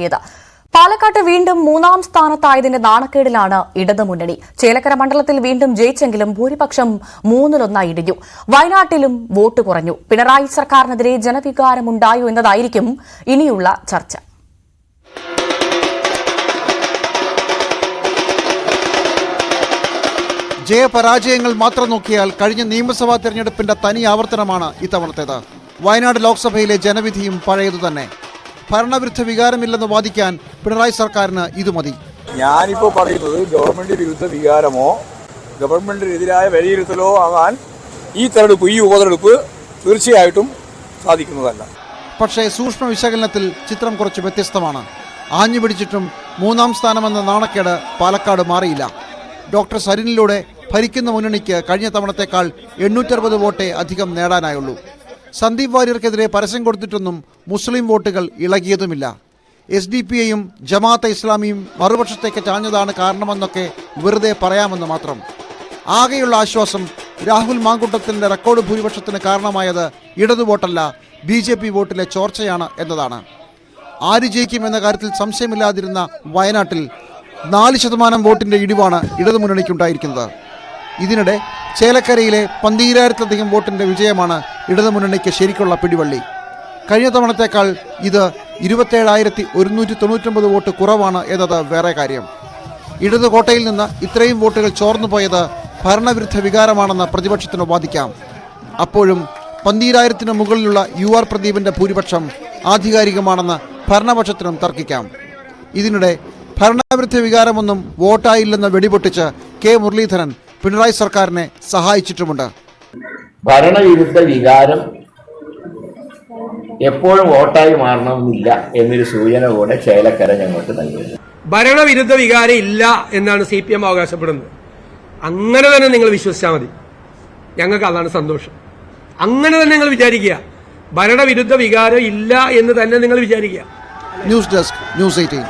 നൽകിയത് പാലക്കാട്ട് വീണ്ടും മൂന്നാം സ്ഥാനത്തായതിന്റെ നാണക്കേടിലാണ് ഇടതുമുന്നണി ചേലക്കര മണ്ഡലത്തിൽ വീണ്ടും ജയിച്ചെങ്കിലും ഭൂരിപക്ഷം മൂന്നിലൊന്നായി ഇടിഞ്ഞു. വയനാട്ടിലും വോട്ട് കുറഞ്ഞു. പിണറായി സർക്കാരിനെതിരെ ജനവികാരമുണ്ടായോ എന്നതായിരിക്കും ഇനിയുള്ള ചർച്ച. ജയപരാജയങ്ങൾ മാത്രം നോക്കിയാൽ കഴിഞ്ഞ നിയമസഭാ തെരഞ്ഞെടുപ്പിന്റെ തനി ആവർത്തനമാണ് ഇത്തവണത്തേത്. വയനാട് ലോക്സഭയിലെ ജനവിധിയും പഴയതു തന്നെ ഭരണവിരുദ്ധ വികാരമില്ലെന്ന് വാദിക്കാൻ പിണറായി സർക്കാരിന് ഇത് മതി. ഞാനിപ്പോൾ പറയുന്നത് ഗവൺമെന്റ് വിരുദ്ധ വികാരമോ ഗവൺമെന്റിനെതിരായ വിലയിരുത്തലോ ആകാൻ ഈ തെരഞ്ഞെടുപ്പ് ഈ ഉപതെരഞ്ഞെടുപ്പ് തീർച്ചയായിട്ടും സാധിക്കുന്നതല്ല. പക്ഷേ സൂക്ഷ്മ വിശകലനത്തിൽ ചിത്രം കുറച്ച് വ്യത്യസ്തമാണ്. ആഞ്ഞു പിടിച്ചിട്ടും മൂന്നാം സ്ഥാനമെന്ന നാണക്കേട് പാലക്കാട് മാറിയില്ല. ഡോക്ടർ സരിനിലൂടെ ഭരിക്കുന്ന മുന്നണിക്ക് കഴിഞ്ഞ തവണത്തേക്കാൾ എണ്ണൂറ്ററുപത് വോട്ടേ അധികം നേടാനായുള്ളൂ. സന്ദീപ് വാര്യർക്കെതിരെ പരസ്യം കൊടുത്തിട്ടൊന്നും മുസ്ലിം വോട്ടുകൾ ഇളകിയതുമില്ല. എസ് ഡി പി ഐയും ജമാഅത്തെ ഇസ്ലാമിയും മറുപക്ഷത്തേക്ക് ചാഞ്ഞതാണ് കാരണമെന്നൊക്കെ വെറുതെ പറയാമെന്ന് മാത്രം. ആകെയുള്ള ആശ്വാസം രാഹുൽ മാങ്കുട്ടത്തിന്റെ റെക്കോർഡ് ഭൂരിപക്ഷത്തിന് കാരണമായത് ഇടതു വോട്ടല്ല ബി ജെ പി വോട്ടിലെ ചോർച്ചയാണ് എന്നതാണ്. ആര് ജയിക്കും എന്ന കാര്യത്തിൽ സംശയമില്ലാതിരുന്ന വയനാട്ടിൽ നാല് ശതമാനം വോട്ടിന്റെ ഇടിവാണ് ഇടതുമുന്നണിക്കുണ്ടായിരിക്കുന്നത്. ഇതിനിടെ ചേലക്കരയിലെ പന്തീരായിരത്തിലധികം വോട്ടിന്റെ വിജയമാണ് ഇടതുമുന്നണിക്ക് ശരിക്കുള്ള പിടിവള്ളി. കഴിഞ്ഞ തവണത്തേക്കാൾ ഇത് ഇരുപത്തേഴായിരത്തി ഒരുന്നൂറ്റി തൊണ്ണൂറ്റൊമ്പത് വോട്ട് കുറവാണ് എന്നത് വേറെ കാര്യം. ഇടതു കോട്ടയിൽ നിന്ന് ഇത്രയും വോട്ടുകൾ ചോർന്നു പോയത് ഭരണവിരുദ്ധ വികാരമാണെന്ന് പ്രതിപക്ഷത്തിന് വാദിക്കാം. അപ്പോഴും പന്തീരായിരത്തിന് മുകളിലുള്ള യു ആർ പ്രദീപിന്റെ ഭൂരിപക്ഷം ആധികാരികമാണെന്ന് ഭരണപക്ഷത്തിനും തർക്കിക്കാം. ഇതിനിടെ ഭരണവിരുദ്ധ വികാരമൊന്നും വോട്ടായില്ലെന്ന് വെടിപൊട്ടിച്ച് കെ മുരളീധരൻ പിണറായി സർക്കാരിനെ സഹായിച്ചിട്ടുമുണ്ട്. ഭരണവിരുദ്ധ വികാരം എപ്പോഴും വോട്ടായി മാറണമെന്നില്ല എന്നൊരു സൂചന കൂടെ ചേലക്കര ഞങ്ങൾക്ക് നൽകുന്നു. ഭരണവിരുദ്ധ വികാരം ഇല്ല എന്നാണ് സി പി എം അവകാശപ്പെടുന്നത്. അങ്ങനെ തന്നെ നിങ്ങൾ വിശ്വസിച്ചാൽ മതി. ഞങ്ങൾക്ക് അതാണ് സന്തോഷം. അങ്ങനെ തന്നെ നിങ്ങൾ വിചാരിക്കുക. ഭരണവിരുദ്ധ വികാരം ഇല്ല എന്ന് തന്നെ നിങ്ങൾ വിചാരിക്കുക. News desk news eighteen.